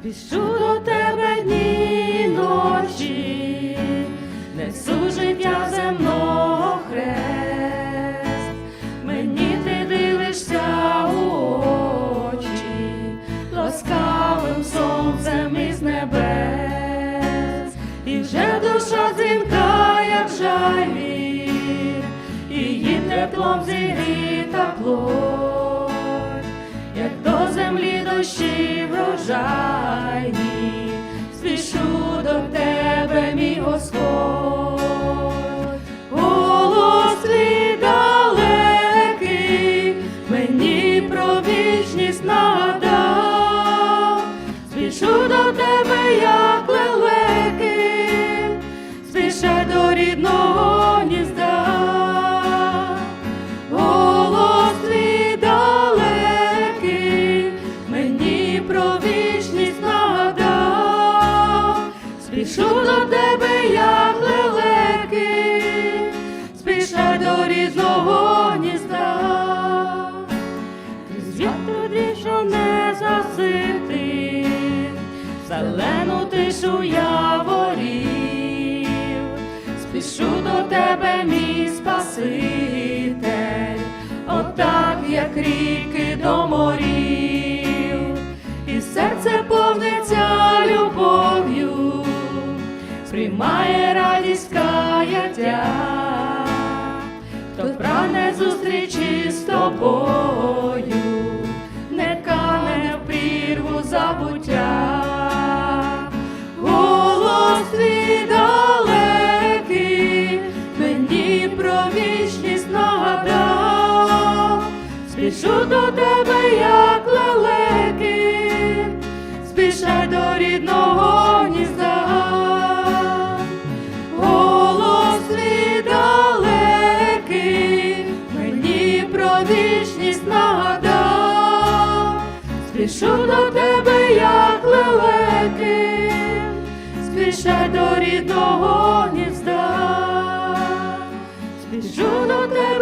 Спішу до тебе дні ночі, несу життя земного хрест, мені ти дивишся у очі, ласкавим сонцем із небес, і вже душа дзвінка, як жайвір, її теплом зігріта плоть, як до землі дощі врожайні, спішу до тебе, як лелеки, спішай до рідного гнізда. Крізь дріжджу не засити, зелену тишу яворів, спішу до тебе, мій Спаситель, отак, як ріки до морів, і серце повниться сприймає радість каяття, хто прагне зустрічі з тобою, не кане в прірву забуття. Голос твій далекий, про вічність нагадав, спішу до тебе, як спішу до тебе, як лелеки, спішай до рідного гнізда, спішу до тебе,